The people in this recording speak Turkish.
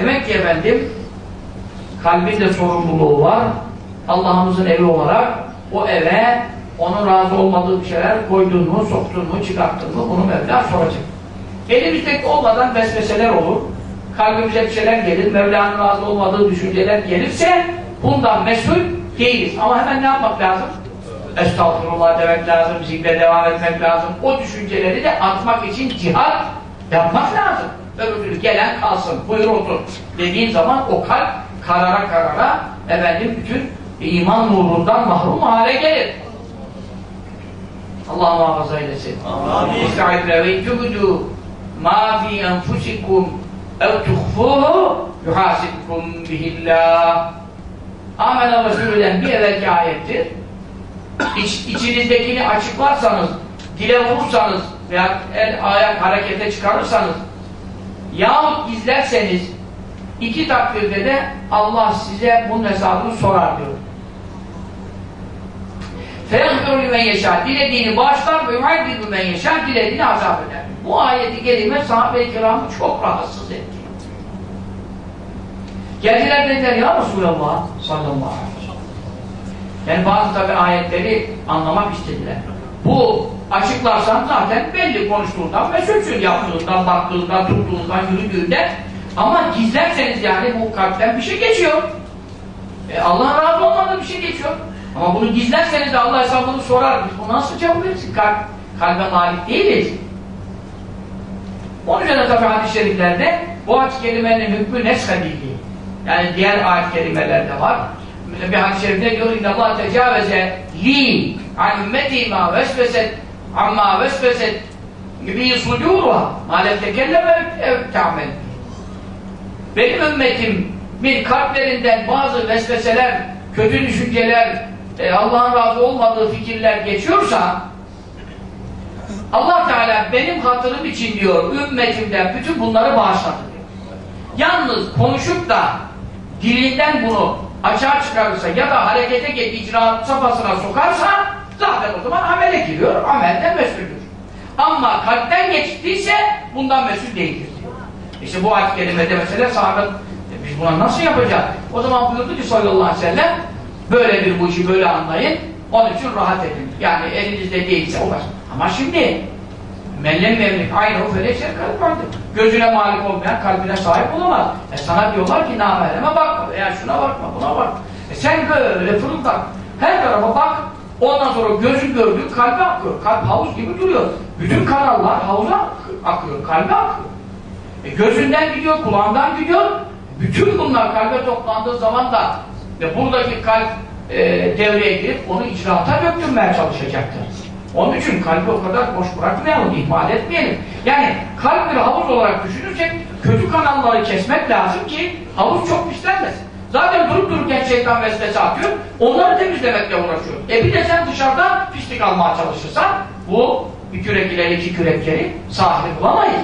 Demek ki efendim kalbin sorumluluğu var. Allah'ımızın evi olarak o eve onun razı olmadığı bir şeyler koydun mu, soktun mu, çıkarttın mı bunu Mevla soracak. Elimizdeki olmadan vesveseler olur. Kalbimize bir şeyler gelir, Mevla'nın razı olmadığı düşünceler gelirse bundan mesul değiliz. Ama hemen ne yapmak lazım? Estağfurullah demek lazım, zikre devam etmek lazım. O düşünceleri de atmak için cihat yapmak lazım. Öbür türlü gelen kalsın, buyur otur dediğin zaman o kalp karara karara efendim bütün iman nurundan mahrum hale gelir. Allah muhafaza eylesin. İstaiz ve tübdü ma fi enfusikum ev tuhfuhu yuhasibkum bihillah. Amener Resulü'den bir evvelki ayettir. İç, içinizdekini açıklarsanız, dile vurursanız veya el ayak harekete çıkarırsanız yahut gizlerseniz iki takdirde de Allah size bunun hesabını sorar diyor. فَيَغْفِرُ لِمَنْ يَشَاء Dilediğini bağışlar ve يُعَذِّبُ مَنْ يَشَاء Dilediğini azap eder. Bu ayeti kelime sahabe-i kiramı çok rahatsız etti. Geldiler dediler ya Resulallah sallallahu aleyhi ve sellem. Yani bazı tabi ayetleri anlamak istediler. Bu açıklarsan zaten belli konuştuğundan, mesulsün yaptığından, baktığından, tuttuğundan, yürüdüğünden ama gizlerseniz yani bu kalpten bir şey geçiyor. E Allah'ın razı olmadığı bir şey geçiyor. Ama bunu gizlerseniz de Allah hesabını sorar. Biz bunu nasıl verirsin? Kalp, kalbe malik değiliz. Onun üzerine tabi hadis-i şeriflerde bu hadis-i kelimenin hükmü neshedildiği. Yani diğer ayet kelimelerde var. Bir hadis-i şerifte diyor ki Allah tecavüze li an ümmeti ma vesveset amma vesveset. Gibi suduruha ma lem tekelleme ta'mel benim ümmetim bir kalplerinden bazı vesveseler, kötü düşünceler, e, Allah'ın razı olmadığı fikirler geçiyorsa Allah Teala benim hatırım için diyor ümmetimden bütün bunları bağışladı. Diyor. Yalnız konuşup da dilinden bunu açığa çıkarırsa ya da harekete geç icraat safhasına sokarsa zaten o zaman amele giriyor, amelden mesuldür. Ama kalpten geçtiyse bundan mesul değildir. İşte bu ayet kelimede mesela sahabe e, biz buna nasıl yapacağız? O zaman buyurdu ki sallallahu aleyhi ve sellem böyledir bu işi böyle anlayın onun için rahat edin. Yani elinizde değilse o baş. Ama şimdi mellem memlik aynı o felekşer kalp vardır. Gözüne malik olmayan kalbine sahip olamaz. E sana diyorlar ki namereme bakma veya şuna bakma buna bak. E sen böyle fırıldak her tarafa bak ondan sonra gözün gördüğü kalbe akıyor. Kalp havuz gibi duruyor. Bütün kanallar havuza akıyor. Kalbe akıyor. E gözünden gidiyor, kulağından gidiyor. Bütün bunlar kalbe toplandığı zaman da ve buradaki kalp e, devreye girip onu icraata döktürmeye çalışacaktır. Onun için kalbi o kadar boş bırakmayalım, ihmal etmeyelim. Yani kalp bir havuz olarak düşünürsek kötü kanalları kesmek lazım ki havuz çok pislenmesin. Zaten durup dururken şeytan vesvese atıyor, onları temizlemekle uğraşıyor. E bir de sen dışarıdan pislik almaya çalışırsan bu bir kürek ile iki kürek geri sahip bulamayız.